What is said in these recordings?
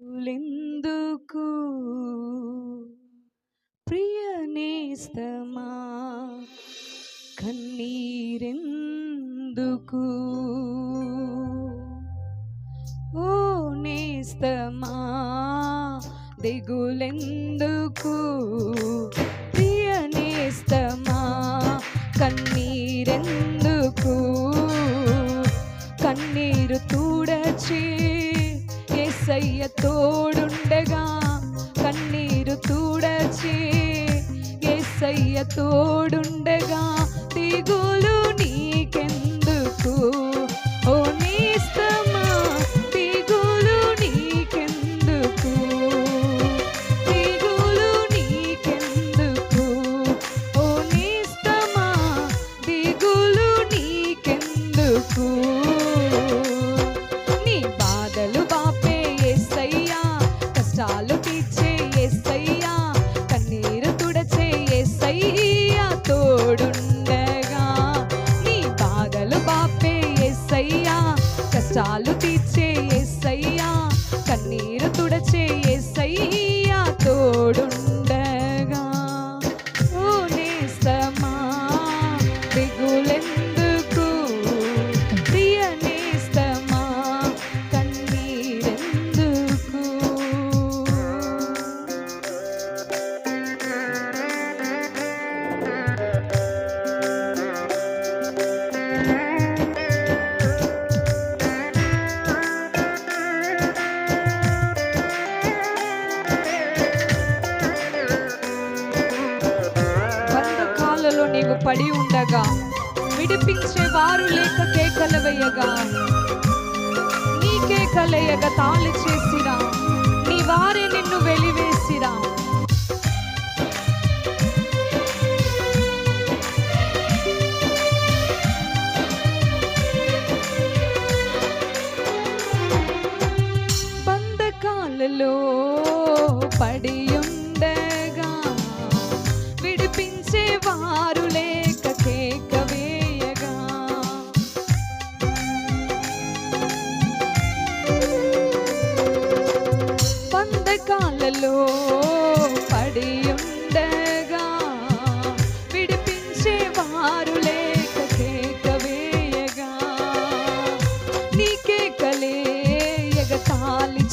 లెందుకు ప్రియ నేస్తమా కన్నీరెందుకు? ఓ నేస్తమా దిగులెందుకు? ఎసయ్య తోడుండగా Saluti. పడి విడిపించే వారు లేక కేకలు వేయగా నీ కేకలేయగా తాళి చేసిరా నీ వారే నిన్ను వెలివేసిరా.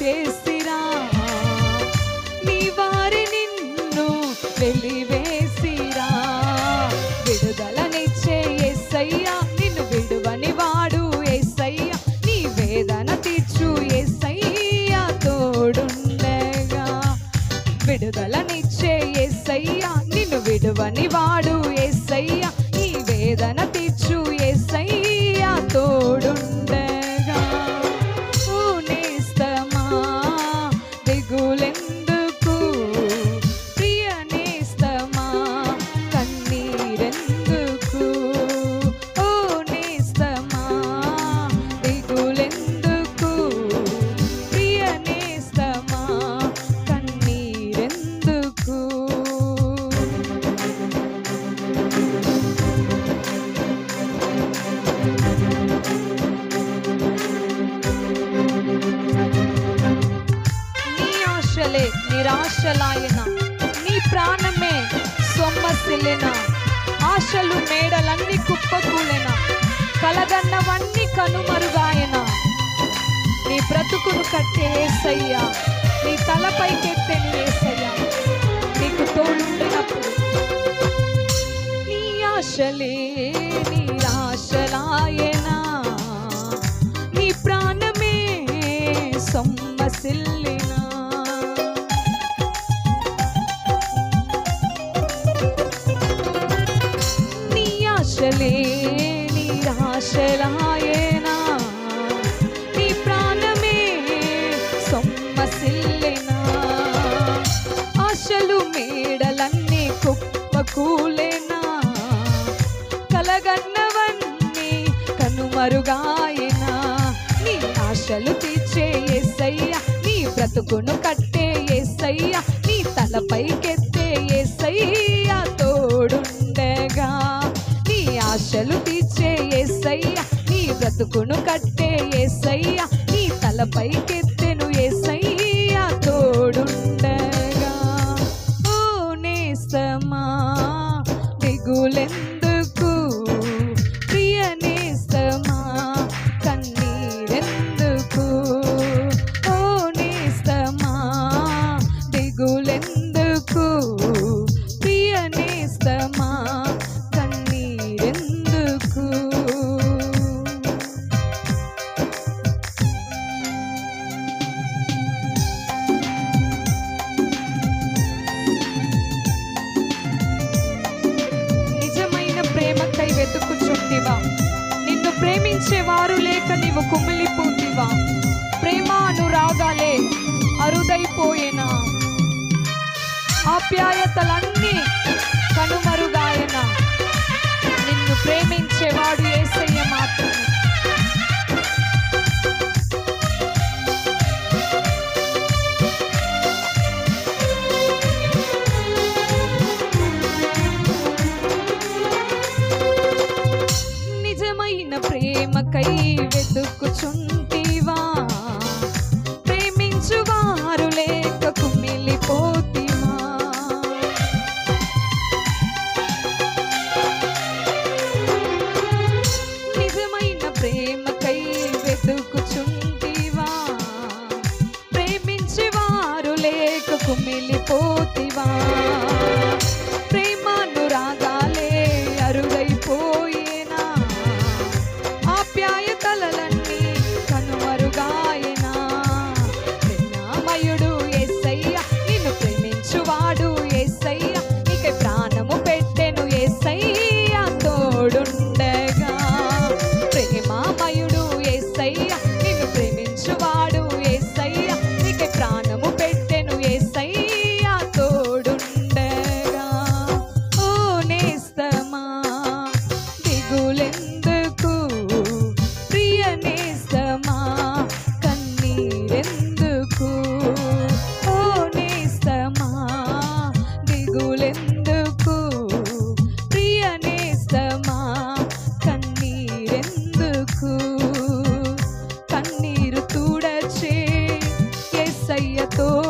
enchesse వలె నిరాశలాయన. నీ ప్రాణమే సొమ్మసిల్లిన. ఆశలు మేడలన్నీ కుప్పకూలెన. కలగన్నవన్నీ కనుమరుగాయన. నీ బ్రతుకును కట్టే ఏసయ్యా. నీ తలపైకెత్తెను ఏసయ్యా. నీకు తోడుండినప్పుడు నీ ఆశలే ఆశలే నిరాశలాయనా నీ ప్రాణమే సొమ్మసిల్లెనా? ఆశలు మేడలన్నీ కుప్పకూలేనా? కలగన్నవన్నీ కనుమరుగాయనా? నీ ఆశలు తీర్చే ఏసయ్యా నీ బ్రతుకును కట్టే ఏసయ్యా నీ తలపైకెత్త ఆశలు తీర్చే ఏసయ్య నీ బ్రతుకును కట్టే ఏసయ్య నీ తలపై కెత్తెను ఏసయ్య తోడుండగా. ఓ నేస్తమా దిగులెంత వెతుకుచుంటివా? నిన్ను ప్రేమించేవారు లేక నీవు కుమిలిపోతివా? ప్రేమ అనురాగాలే అరుదైపోయేనా? ఆప్యాయతలన్నీ కనుమరుగాయనా? నిన్ను ప్రేమించేవారు ప్రేమకై వెతుకుచున్న. too.